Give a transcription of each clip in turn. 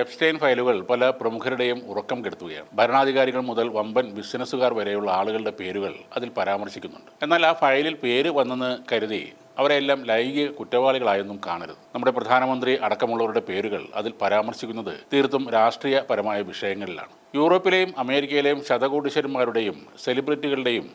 Epstein ഫയലുകൾ പല പ്രമുഖരുടെയും ഉറക്കം കെടുത്തുകയാണ്. ഭരണാധികാരികൾ മുതൽ വമ്പൻ ബിസിനസ്സുകാർ വരെയുള്ള ആളുകളുടെ പേരുകൾ അതിൽ പരാമർശിക്കുന്നുണ്ട്. എന്നാൽ ആ ഫയലിൽ പേര് വന്നെന്ന് കരുതി അവരെല്ലാം ലൈംഗിക കുറ്റവാളികളായൊന്നും കാണരുത്. നമ്മുടെ പ്രധാനമന്ത്രി അടക്കമുള്ളവരുടെ പേരുകൾ അതിൽ പരാമർശിക്കുന്നത് തീർത്തും രാഷ്ട്രീയപരമായ വിഷയങ്ങളിലാണ്. യൂറോപ്പിലെയും അമേരിക്കയിലെയും ശതകോടീശ്വരന്മാരുടെയും സെലിബ്രിറ്റികളുടെയും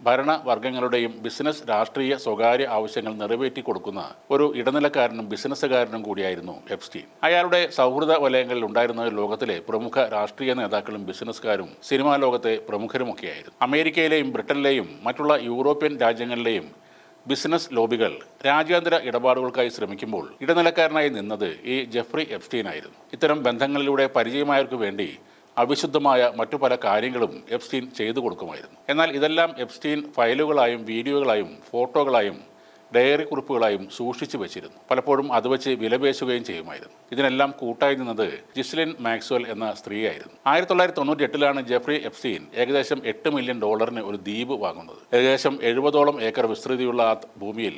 ഭരണവർഗങ്ങളുടെയും ബിസിനസ് രാഷ്ട്രീയ സ്വകാര്യ ആവശ്യങ്ങൾ നിറവേറ്റി കൊടുക്കുന്ന ഒരു ഇടനിലക്കാരനും ബിസിനസ്സുകാരനും കൂടിയായിരുന്നു എപ്സ്റ്റീൻ അയാളുടെ സൗഹൃദ വലയങ്ങളിൽ ഉണ്ടായിരുന്ന ലോകത്തിലെ പ്രമുഖ രാഷ്ട്രീയ നേതാക്കളും ബിസിനസ്സുകാരും സിനിമാ ലോകത്തെ പ്രമുഖരുമൊക്കെയായിരുന്നു. അമേരിക്കയിലെയും ബ്രിട്ടനിലെയും മറ്റുള്ള യൂറോപ്യൻ രാജ്യങ്ങളിലെയും ബിസിനസ് ലോബികൾ രാജ്യാന്തര ഇടപാടുകൾക്കായി ശ്രമിക്കുമ്പോൾ ഇടനിലക്കാരനായി നിന്നത് ഈ ജെഫ്രി എപ്സ്റ്റീൻ ആയിരുന്നു. ഇത്തരം ബന്ധങ്ങളിലൂടെ പരിചയമായവർക്ക് വേണ്ടി അവിശുദ്ധമായ മറ്റു പല കാര്യങ്ങളും എഫ്സ്റ്റീൻ ചെയ്തു കൊടുക്കുമായിരുന്നു. എന്നാൽ ഇതെല്ലാം എഫ്സ്റ്റീൻ ഫയലുകളായും വീഡിയോകളായും ഫോട്ടോകളായും ഡയറി കുറിപ്പുകളായും സൂക്ഷിച്ചു വെച്ചിരുന്നു. പലപ്പോഴും അത് വെച്ച് വിലപേശുകയും ചെയ്യുമായിരുന്നു. ഇതിനെല്ലാം കൂട്ടായി നിന്നത് ജിസ്ലിൻ മാക്സ്വൽ എന്ന സ്ത്രീയായിരുന്നു. ആയിരത്തി തൊള്ളായിരത്തി തൊണ്ണൂറ്റി എട്ടിലാണ് ജെഫ്രി എഫ്സീൻ ഏകദേശം എട്ട് മില്യൺ ഡോളറിന് ഒരു ദ്വീപ് വാങ്ങുന്നത്. ഏകദേശം എഴുപതോളം ഏക്കർ വിസ്തൃതിയുള്ള ആ ഭൂമിയിൽ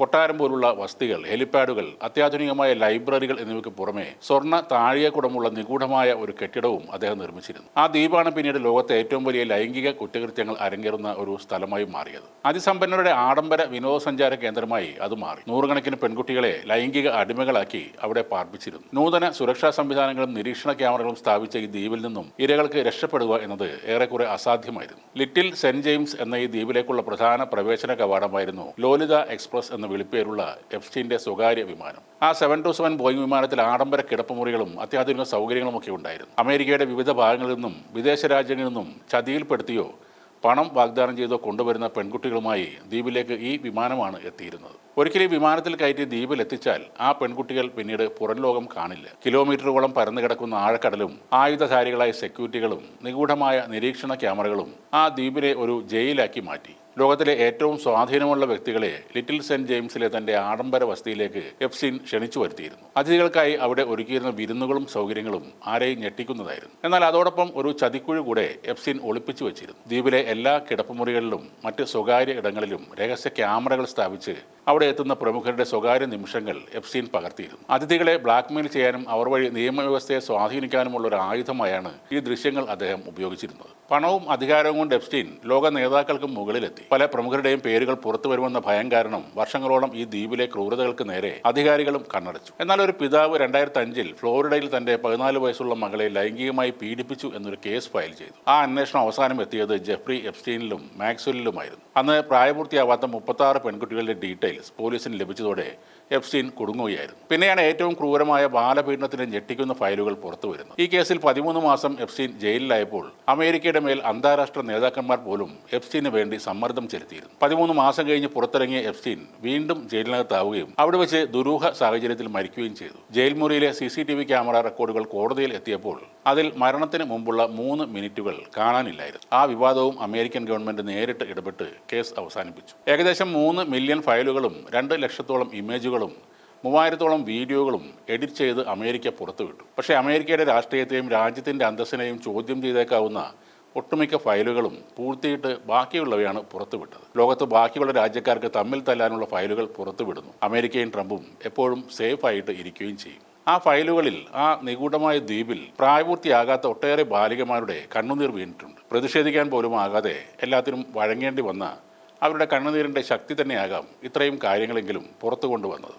കൊട്ടാരം പോലുള്ള വസ്തികൾ ഹെലിപ്പാഡുകൾ അത്യാധുനികമായ ലൈബ്രറികൾ എന്നിവയ്ക്ക് പുറമെ സ്വർണ താഴികക്കുടമുള്ള നിഗൂഢമായ ഒരു കെട്ടിടവും അദ്ദേഹം നിർമ്മിച്ചിരുന്നു. ആ ദ്വീപാണ് പിന്നീട് ലോകത്തെ ഏറ്റവും വലിയ ലൈംഗിക കുറ്റകൃത്യങ്ങൾ അരങ്ങേറുന്ന ഒരു സ്ഥലമായി മാറിയത്. അതിസമ്പന്നരുടെ ആഡംബര വിനോദസഞ്ചാര കേന്ദ്രമായി അത് മാറി. നൂറുകണക്കിന് പെൺകുട്ടികളെ ലൈംഗിക അടിമകളാക്കി അവിടെ പാർപ്പിച്ചിരുന്നു. നൂതന സുരക്ഷാ സംവിധാനങ്ങളും നിരീക്ഷണ ക്യാമറകളും സ്ഥാപിച്ച ഈ ദ്വീപിൽ നിന്നും ഇരകൾക്ക് രക്ഷപ്പെടുക എന്നത് ഏറെക്കുറെ അസാധ്യമായിരുന്നു. ലിറ്റിൽ സെന്റ് ജെയിംസ് എന്ന ഈ ദ്വീപിലേക്കുള്ള പ്രധാന പ്രവേശന കവാടമായിരുന്നു ലോലിത എക്സ്പ്രസ് എന്ന വിളിപ്പേരുള്ള എഫ്സ്റ്റീന്റെ സ്വകാര്യ വിമാനം. ആ സെവൻ ടു സെവൻ ബോയിങ് വിമാനത്തിൽ ആഡംബര കിടപ്പുമുറികളും അത്യാധുനിക സൗകര്യങ്ങളുമൊക്കെ ഉണ്ടായിരുന്നു. അമേരിക്കയുടെ വിവിധ ഭാഗങ്ങളിൽ നിന്നും വിദേശ രാജ്യങ്ങളിൽ നിന്നും ചതിയിൽപ്പെടുത്തിയോ പണം വാഗ്ദാനം ചെയ്തോ കൊണ്ടുവരുന്ന പെൺകുട്ടികളുമായി ദ്വീപിലേക്ക് ഈ വിമാനമാണ് എത്തിയിരുന്നത്. ഒരിക്കലും വിമാനത്തിൽ കയറ്റി ദ്വീപിൽ എത്തിച്ചാൽ ആ പെൺകുട്ടികൾ പിന്നീട് പുറം ലോകം കാണില്ല. കിലോമീറ്ററുകളോളം പരന്നു കിടക്കുന്ന ആഴക്കടലും ആയുധധാരികളായ സെക്യൂരിറ്റികളും നിഗൂഢമായ നിരീക്ഷണ ക്യാമറകളും ആ ദ്വീപിനെ ഒരു ജയിലാക്കി മാറ്റി. ലോകത്തിലെ ഏറ്റവും സ്വാധീനമുള്ള വ്യക്തികളെ ലിറ്റിൽ സെന്റ് ജെയിംസിലെ തന്റെ ആഡംബര വസതിയിലേക്ക് എഫ്സിൻ ക്ഷണിച്ചു വരുത്തിയിരുന്നു. അതിഥികൾക്കായി അവിടെ ഒരുക്കിയിരുന്ന വിരുന്നുകളും സൗകര്യങ്ങളും ആരെയും ഞെട്ടിക്കുന്നതായിരുന്നു. എന്നാൽ അതോടൊപ്പം ഒരു ചതിക്കുഴി കൂടെ എഫ്സിൻ ഒളിപ്പിച്ചു വെച്ചിരുന്നു. ദ്വീപിലെ എല്ലാ കിടപ്പുമുറികളിലും മറ്റ് സ്വകാര്യ ഇടങ്ങളിലും രഹസ്യ ക്യാമറകൾ സ്ഥാപിച്ച് അവിടെ എത്തുന്ന പ്രമുഖരുടെ സ്വകാര്യ നിമിഷങ്ങൾ എഫ്സീൻ പകർത്തിയിരുന്നു. അതിഥികളെ ബ്ലാക്ക്മെയിൽ ചെയ്യാനും അവർ വഴി നിയമവ്യവസ്ഥയെ സ്വാധീനിക്കാനുമുള്ള ഒരു ആയുധമായാണ് ഈ ദൃശ്യങ്ങൾ അദ്ദേഹം ഉപയോഗിച്ചിരുന്നത്. പണവും അധികാരവും കൊണ്ട് എഫ്സ്റ്റീൻ ലോക നേതാക്കൾക്കും മുകളിലെത്തി. പല പ്രമുഖരുടെയും പേരുകൾ പുറത്തു വരുമെന്ന ഭയം കാരണം വർഷങ്ങളോളം ഈ ദ്വീപിലെ ക്രൂരതകൾക്ക് നേരെ അധികാരികളും കണ്ണടച്ചു. എന്നാൽ ഒരു പിതാവ് രണ്ടായിരത്തി അഞ്ചിൽ ഫ്ലോറിഡയിൽ തന്റെ പതിനാല് വയസ്സുള്ള മകളെ ലൈംഗികമായി പീഡിപ്പിച്ചു എന്നൊരു കേസ് ഫയൽ ചെയ്തു. ആ അന്വേഷണം അവസാനം എത്തിയത് ജെഫ്രി എപ്സ്റ്റീനിലും മാക്സ്വലിലുമായിരുന്നു അന്ന് പ്രായപൂർത്തിയാവാത്ത മുപ്പത്തി പെൺകുട്ടികളുടെ ഡീറ്റെയിൽസ് പോലീസിന് ലഭിച്ചതോടെ എഫ്സീൻ കുടുങ്ങുകയായിരുന്നു. പിന്നെയാണ് ഏറ്റവും ക്രൂരമായ ബാലപീഡനത്തിന് ഞെട്ടിക്കുന്ന ഫയലുകൾ പുറത്തു വരുന്നത്. ഈ കേസിൽ പതിമൂന്ന് മാസം എഫ്സീൻ ജയിലിലായപ്പോൾ അമേരിക്കയുടെ മേൽ അന്താരാഷ്ട്ര നേതാക്കന്മാർ പോലും എഫ്സീന് വേണ്ടി സമ്മർദ്ദം ചെലുത്തിയിരുന്നു. പതിമൂന്ന് മാസം കഴിഞ്ഞ് പുറത്തിറങ്ങിയ എഫ്സീൻ വീണ്ടും ജയിലിനകത്താവുകയും അവിടെ വെച്ച് ദുരൂഹ സാഹചര്യത്തിൽ മരിക്കുകയും ചെയ്തു. ജയിൽ മുറിയിലെ സി ക്യാമറ റെക്കോർഡുകൾ കോടതിയിൽ എത്തിയപ്പോൾ അതിൽ മരണത്തിന് മുമ്പുള്ള മൂന്ന് മിനിറ്റുകൾ കാണാനില്ലായിരുന്നു. ആ വിവാദവും അമേരിക്കൻ ഗവൺമെന്റ് നേരിട്ട് ഇടപെട്ട് കേസ് അവസാനിപ്പിച്ചു. ഏകദേശം മൂന്ന് മില്യൺ ഫയലുകളും രണ്ട് ലക്ഷത്തോളം ഇമേജുകളും മൂവായിരത്തോളം വീഡിയോകളും എഡിറ്റ് ചെയ്ത് അമേരിക്ക പുറത്തുവിട്ടു. പക്ഷേ അമേരിക്കയുടെ രാഷ്ട്രീയത്തെയും രാജ്യത്തിന്റെ അന്തസ്സിനെയും ചോദ്യം ചെയ്തേക്കാവുന്ന ഒട്ടുമിക്ക ഫയലുകളും പൂർത്തിയിട്ട് ബാക്കിയുള്ളവയാണ് പുറത്തുവിട്ടത്. ലോകത്ത് ബാക്കിയുള്ള രാജ്യക്കാർക്ക് തമ്മിൽ തല്ലാനുള്ള ഫയലുകൾ പുറത്തുവിടുന്നു. അമേരിക്കയും ട്രംപും എപ്പോഴും സേഫായിട്ട് ഇരിക്കുകയും ചെയ്യും. ആ ഫയലുകളിൽ ആ നിഗൂഢമായ ദ്വീപിൽ പ്രായപൂർത്തിയാകാത്ത ഒട്ടേറെ ബാലികമാരുടെ കണ്ണുനീർ വീണിട്ടുണ്ട്. പ്രതിഷേധിക്കാൻ പോലും ആകാതെ എല്ലാത്തിനും വഴങ്ങേണ്ടി വന്ന അവരുടെ കണ്ണുനീരിന്റെ ശക്തി തന്നെയാകാം ഇത്രയും കാര്യങ്ങളെങ്കിലും പുറത്തു കൊണ്ടുവന്നത്.